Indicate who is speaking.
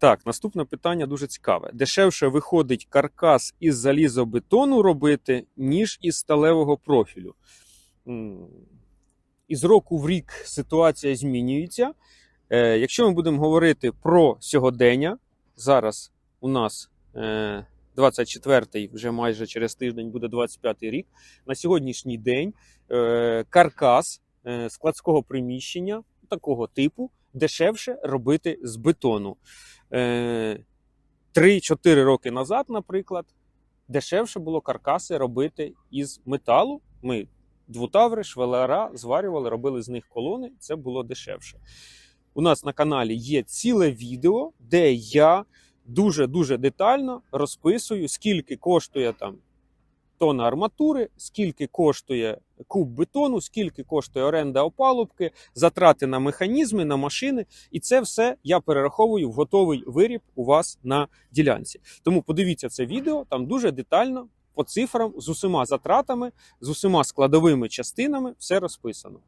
Speaker 1: Так, наступне питання дуже цікаве. Дешевше виходить каркас із залізобетону робити, ніж із сталевого профілю. Із року в рік ситуація змінюється. Е, Якщо ми будемо говорити про сьогодення, зараз у нас е, 24-й, вже майже через тиждень буде 25-й рік. На сьогоднішній день е, каркас е, складського приміщення такого типу дешевше робити з бетону. Е, 3-4 роки назад, наприклад, дешевше було каркаси робити із металу. Ми двутаври, швелера зварювали, робили з них колони. Це було дешевше. У нас на каналі є ціле відео, де я дуже-дуже детально розписую, скільки коштує там тона арматури, скільки коштує куб бетону, скільки коштує оренда опалубки, затрати на механізми, на машини. І це все я перераховую в готовий виріб у вас на ділянці. Тому подивіться це відео, там дуже детально по цифрам з усіма затратами, з усіма складовими частинами все розписано.